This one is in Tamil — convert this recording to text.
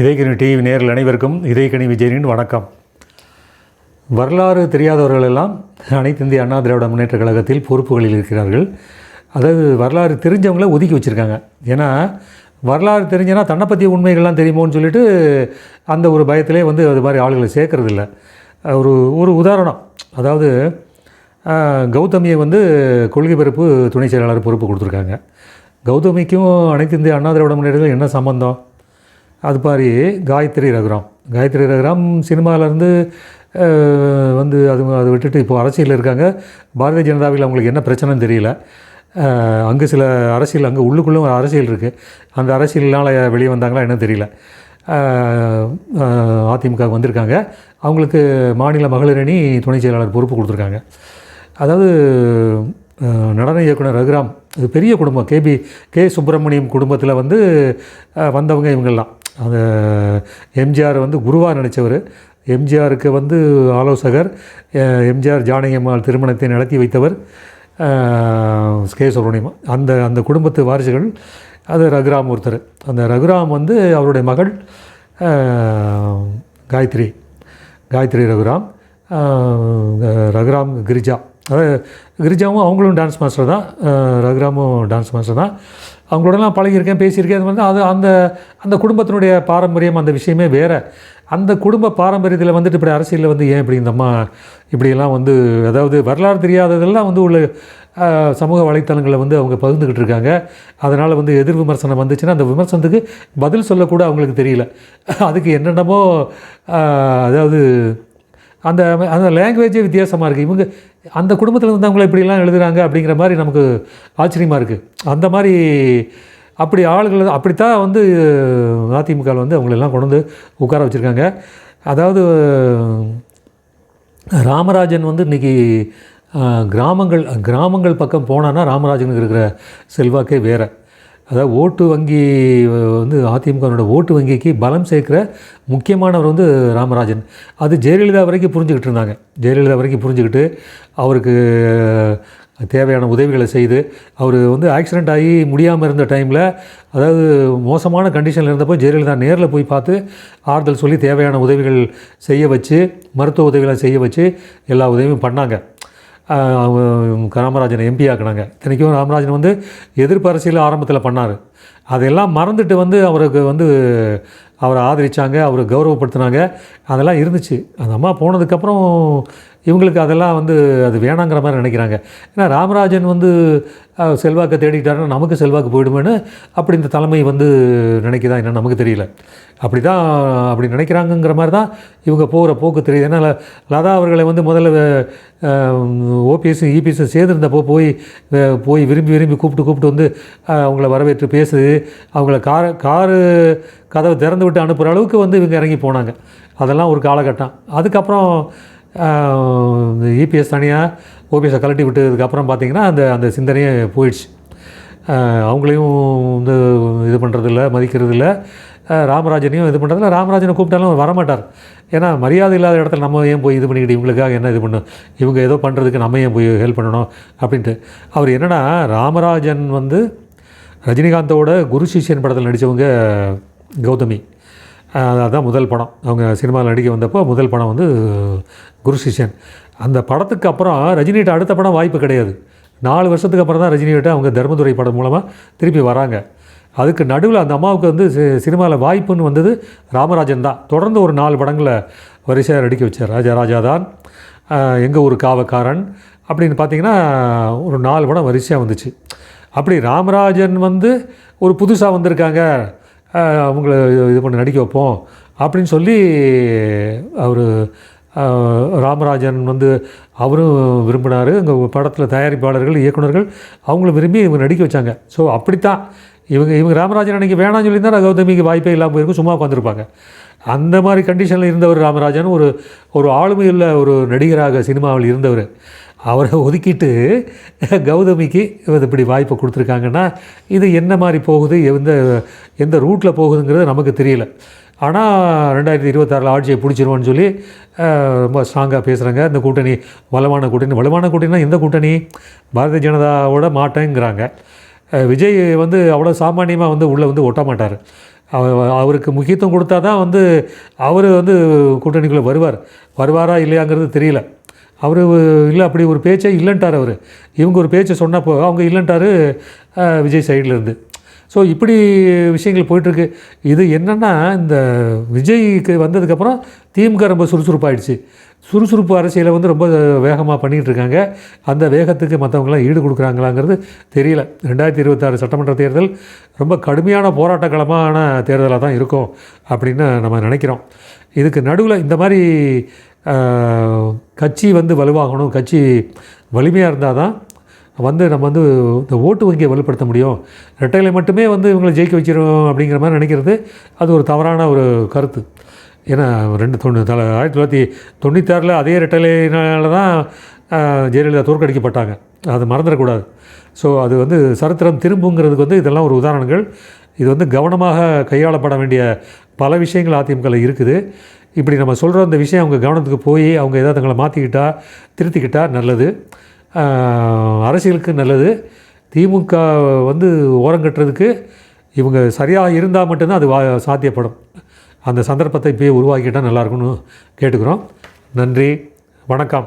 இதயக்கணி டிவி நேரில் அனைவருக்கும் இதயக்கணி விஜயனின் வணக்கம். வரலாறு தெரியாதவர்கள் எல்லாம் அனைத்து இந்திய அண்ணா திராவிட முன்னேற்ற கழகத்தில் பொறுப்புகளில் இருக்கிறார்கள். அதாவது வரலாறு தெரிஞ்சவங்கள ஒதுக்கி வச்சுருக்காங்க. ஏன்னா வரலாறு தெரிஞ்சனா தன்னை பற்றிய உண்மைகள்லாம் தெரியுமோன்னு சொல்லிட்டு அந்த ஒரு பயத்திலே வந்து அது மாதிரி ஆளுகளை சேர்க்கறதில்ல. ஒரு ஒரு உதாரணம். அதாவது கௌதமியை வந்து கொள்கை பிறப்பு துணை செயலாளர் பொறுப்பு கொடுத்துருக்காங்க. கௌதமிக்கும் அனைத்து இந்திய அண்ணா திராவிட முன்னேற்றத்தில் என்ன சம்பந்தம்? அது மாதிரி காயத்ரி ரகுராம். காயத்ரி ரகுராம் சினிமாவிலேருந்து வந்து அது அதை விட்டுட்டு இப்போ அரசியலில் இருக்காங்க. பாரதிய ஜனதாவில் அவங்களுக்கு என்ன பிரச்சனைன்னு தெரியல. அங்கே சில அரசியல் அங்கே உள்ளுக்குள்ளே ஒரு அரசியல் இருக்குது அந்த அரசியல்னால் வெளியே வந்தாங்களா என்ன தெரியல. அதிமுக வந்திருக்காங்க. அவங்களுக்கு மாநில மகளிரணி துணை செயலாளர் பொறுப்பு கொடுத்துருக்காங்க. அதாவது நடன இயக்குனர் ரகுராம் இது பெரிய குடும்பம். கேபி கே சுப்பிரமணியம் குடும்பத்தில் வந்து வந்தவங்க இவங்கெல்லாம் அந்த எம்ஜிஆர் வந்து குருவாக நினச்சவர். எம்ஜிஆருக்கு வந்து ஆலோசகர். எம்ஜிஆர் ஜானகியம்மாள் திருமணத்தை நடத்தி வைத்தவர். கே சுப்ரமணியம். அந்த அந்த குடும்பத்து வாரிசுகள் அது ரகுராம் ஒருத்தர் அந்த ரகுராம் வந்து அவருடைய மகள் காயத்ரி. காயத்ரி ரகுராம். ரகுராம் கிரிஜா. அதாவது கிரிஜாவும் அவங்களும் டான்ஸ் மாஸ்டர் தான். ரகுராமும் டான்ஸ் மாஸ்டர் தான். அவங்களோடலாம் பழகியிருக்கேன் பேசியிருக்கேன். அது வந்து அது அந்த அந்த குடும்பத்தினுடைய பாரம்பரியம் அந்த விஷயமே வேறு. அந்த குடும்ப பாரம்பரியத்தில் வந்துட்டு இப்படி அரசியலில் வந்து ஏன் இப்படி இந்தம்மா இப்படியெல்லாம் வந்து அதாவது வரலாறு தெரியாததெல்லாம் வந்து உள்ள சமூக வலைத்தளங்களில் வந்து அவங்க பகிர்ந்துக்கிட்டு இருக்காங்க. அதனால் வந்து எதிர் விமர்சனம் வந்துச்சுன்னா அந்த விமர்சனத்துக்கு பதில் சொல்லக்கூட அவங்களுக்கு தெரியல. அதுக்கு என்னென்னமோ அதாவது அந்த அந்த லாங்குவேஜே வித்தியாசமாக இருக்குது இவங்க அந்த குடும்பத்தில் இருந்தவங்களை இப்படிலாம் எழுதுகிறாங்க அப்படிங்கிற மாதிரி நமக்கு ஆச்சரியமாக இருக்குது அந்த மாதிரி அப்படி ஆளுகள் அப்படித்தான் வந்து அதிமுக வந்து அவங்களெல்லாம் கொண்டு வந்து உட்கார வச்சுருக்காங்க. அதாவது ராமராஜன் வந்து இன்றைக்கி கிராமங்கள் கிராமங்கள் பக்கம் போனான்னா ராமராஜனுக்கு இருக்கிற செல்வாக்கே வேறு. அதாவது ஓட்டு வங்கி வந்து அதிமுகவினோட ஓட்டு வங்கிக்கு பலம் சேர்க்குற முக்கியமானவர் வந்து ராமராஜன். அது ஜெயலலிதா வரைக்கும் புரிஞ்சுக்கிட்டு இருந்தாங்க. ஜெயலலிதா வரைக்கும் புரிஞ்சுக்கிட்டு அவருக்கு தேவையான உதவிகளை செய்து அவர் வந்து ஆக்சிடெண்ட் ஆகி முடியாமல் இருந்த டைமில் அதாவது மோசமான கண்டிஷனில் இருந்தப்போ ஜெயலலிதா நேரில் போய் பார்த்து ஆறுதல் சொல்லி தேவையான உதவிகள் செய்ய வச்சு மருத்துவ உதவிகளை செய்ய வச்சு எல்லா உதவியும் பண்ணாங்க. அவங்க ராமராஜனை எம்பி ஆக்குனாங்க. இத்தனைக்கும் ராமராஜன் வந்து எதிர்ப்பு அரசியல் ஆரம்பத்தில் பண்ணார். அதெல்லாம் மறந்துட்டு வந்து அவருக்கு வந்து அவரை ஆதரித்தாங்க அவரை கௌரவப்படுத்தினாங்க. அதெல்லாம் இருந்துச்சு. அந்த அம்மா போனதுக்கப்புறம் இவங்களுக்கு அதெல்லாம் வந்து அது வேணாங்கிற மாதிரி நினைக்கிறாங்க. ஏன்னா ராமராஜன் வந்து செல்வாக்கை தேடிக்கிட்டாருன்னா நமக்கு செல்வாக்கு போயிடுமேன்னு அப்படி இந்த தலைமை வந்து நினைக்குதா என்னென்னு நமக்கு தெரியல. அப்படி தான் அப்படி நினைக்கிறாங்கங்கிற மாதிரி தான் இவங்க போகிற போக்கு தெரியுது. ஏன்னா லதா அவர்களை வந்து முதல்ல ஓபிஎஸும் இபிஎஸும் சேர்ந்துருந்தப்போ போய் போய் விரும்பி விரும்பி கூப்பிட்டு கூப்பிட்டு வந்து அவங்கள வரவேற்று பேசுது. அவங்கள கார் காரு கதவை திறந்து விட்டு அனுப்புகிற அளவுக்கு வந்து இவங்க இறங்கி போனாங்க. அதெல்லாம் ஒரு காலகட்டம். அதுக்கப்புறம் இபிஎஸ் தனியாக ஓபிஎஸை கழட்டி விட்டதுக்கப்புறம் பார்த்தீங்கன்னா அந்த அந்த சிந்தனையே போயிடுச்சு. அவங்களையும் வந்து இது பண்ணுறதில்ல மதிக்கிறதில்ல. ராமராஜனையும் இது பண்ணுறதில்ல ராமராஜனை கூப்பிட்டாலும் அவர் வரமாட்டார். ஏன்னா மரியாதை இல்லாத இடத்துல நம்ம ஏன் போய் இது பண்ணிக்கிட்டு இவங்களுக்காக என்ன இது பண்ணும் இவங்க ஏதோ பண்ணுறதுக்கு நம்ம ஏன் போய் ஹெல்ப் பண்ணணும்? அப்படின்ட்டு. அவர் என்னென்னா ராமராஜன் வந்து ரஜினிகாந்தோட குரு சிஷ்யன் படத்தில் நடித்தவங்க கௌதமி. அதுதான் முதல் படம். அவங்க சினிமாவில் நடிக்க வந்தப்போ முதல் படம் வந்து குரு சிஷன் அந்த படத்துக்கு அப்புறம் ரஜினிகிட்ட அடுத்த படம் வாய்ப்பு கிடையாது. நாலு வருஷத்துக்கு அப்புறம் தான் ரஜினிகிட்ட அவங்க தர்மதுரை படம் மூலமாக திருப்பி வராங்க. அதுக்கு நடுவில் அந்த அம்மாவுக்கு வந்து சினிமாவில் வாய்ப்புன்னு வந்தது ராமராஜன் தான். தொடர்ந்து ஒரு நாலு படங்களை வரிசையாக நடிக்க வச்சார். ராஜா ராஜாதான் எங்கள் ஊர் காவக்காரன் அப்படின்னு பார்த்தீங்கன்னா ஒரு நாலு படம் வரிசையாக வந்துச்சு. அப்படி ராமராஜன் வந்து ஒரு புதுசாக வந்திருக்காங்க. அவங்கள இது பண்ணி நடிக்க வைப்போம் அப்படின்னு சொல்லி அவர் ராமராஜன் வந்து அவரும் விரும்பினார். அங்கே படத்தில் தயாரிப்பாளர்கள் இயக்குனர்கள் அவங்களும் விரும்பி இவங்க நடிக்க வச்சாங்க. ஸோ அப்படித்தான். இவங்க இவங்க ராமராஜன் அன்றைக்கி வேணாம்னு சொல்லியிருந்தா கௌதமிக்கு வாய்ப்பே இல்லாமல் போயிருக்கும் சும்மா உட்காந்துருப்பாங்க அந்த மாதிரி கண்டிஷனில் இருந்தவர் ராமராஜன் ஒரு ஒரு ஆளுமையுள்ள ஒரு நடிகராக சினிமாவில் இருந்தவர். அவரை ஒதுக்கிட்டு கௌதமிக்கு இப்படி வாய்ப்பை கொடுத்துருக்காங்கன்னா இது என்ன மாதிரி போகுது எந்த எந்த ரூட்டில் போகுதுங்கிறது நமக்கு தெரியல. ஆனால் ரெண்டாயிரத்தி இருபத்தாறில் ஆட்சியை பிடிச்சிருவோன்னு சொல்லி ரொம்ப ஸ்ட்ராங்காக பேசுகிறாங்க இந்த கூட்டணி வலுவான கூட்டணி வலுவான கூட்டணினா எந்த கூட்டணி பாரதிய ஜனதாவோட மாட்டேங்கிறாங்க. விஜய் வந்து அவ்வளோ சாமானியமாக வந்து உள்ளே வந்து ஒட்ட மாட்டார். அவருக்கு முக்கியத்துவம் கொடுத்தா தான் வந்து அவர் வந்து கூட்டணிக்குள்ளே வருவார். வருவாரா இல்லையாங்கிறது தெரியல. அவர் இல்லை அப்படி ஒரு பேச்சே இல்லைன்ட்டார் அவர். இவங்க ஒரு பேச்சை சொன்னப்போ அவங்க இல்லைன்ட்டார் விஜய் சைடில் இருந்து. ஸோ இப்படி விஷயங்கள் போயிட்டுருக்கு. இது என்னென்னா இந்த விஜய்க்கு வந்ததுக்கப்புறம் திமுக ரொம்ப சுறுசுறுப்பாயிடுச்சு. சுறுசுறுப்பு அரசியலை வந்து ரொம்ப வேகமாக பண்ணிகிட்டு இருக்காங்க அந்த வேகத்துக்கு மற்றவங்களாம் ஈடு கொடுக்குறாங்களாங்கிறது தெரியல. ரெண்டாயிரத்தி இருபத்தாறு சட்டமன்ற தேர்தல் ரொம்ப கடுமையான போராட்டக்களமான தேர்தலாக தான் இருக்கும் அப்படின்னு நம்ம நினைக்கிறோம். இதுக்கு நடுவில் இந்த மாதிரி கட்சி வந்து வலுவாகணும் கட்சி வலிமையாக இருந்தால் தான் வந்து நம்ம வந்து இந்த ஓட்டு வங்கியை வலுப்படுத்த முடியும். ரெட்டைகளை மட்டுமே வந்து இவங்களை ஜெயிக்க வச்சிடும் அப்படிங்கிற மாதிரி நினைக்கிறது அது ஒரு தவறான ஒரு கருத்து. ஏன்னா ரெண்டு தொண்ணூ தலை ஆயிரத்தி தொள்ளாயிரத்தி தொண்ணூத்தாறில் அதே ரெட்டலையினால தான் ஜெயலலிதா தோற்கடிக்கப்பட்டாங்க. அது மறந்துடக்கூடாது. ஸோ அது வந்து சரித்திரம் திரும்புங்கிறதுக்கு வந்து இதெல்லாம் ஒரு உதாரணங்கள். இது வந்து கவனமாக கையாளப்பட வேண்டிய பல விஷயங்கள் அதிமுகவில் இருக்குது. இப்படி நம்ம சொல்கிற அந்த விஷயம் அவங்க கவனத்துக்கு போய் அவங்க ஏதாவது தங்களை மாற்றிக்கிட்டா திருத்திக்கிட்டா நல்லது. அரசியலுக்கு நல்லது. திமுக வந்து ஓரங்கட்டுறதுக்கு இவங்க சரியாக இருந்தால் மட்டும்தான் அது வா சாத்தியப்படும். அந்த சந்தர்ப்பத்தை இப்போயே உருவாக்கிட்டால் நல்லாயிருக்கும்னு கேட்டுக்கிறோம். நன்றி. வணக்கம்.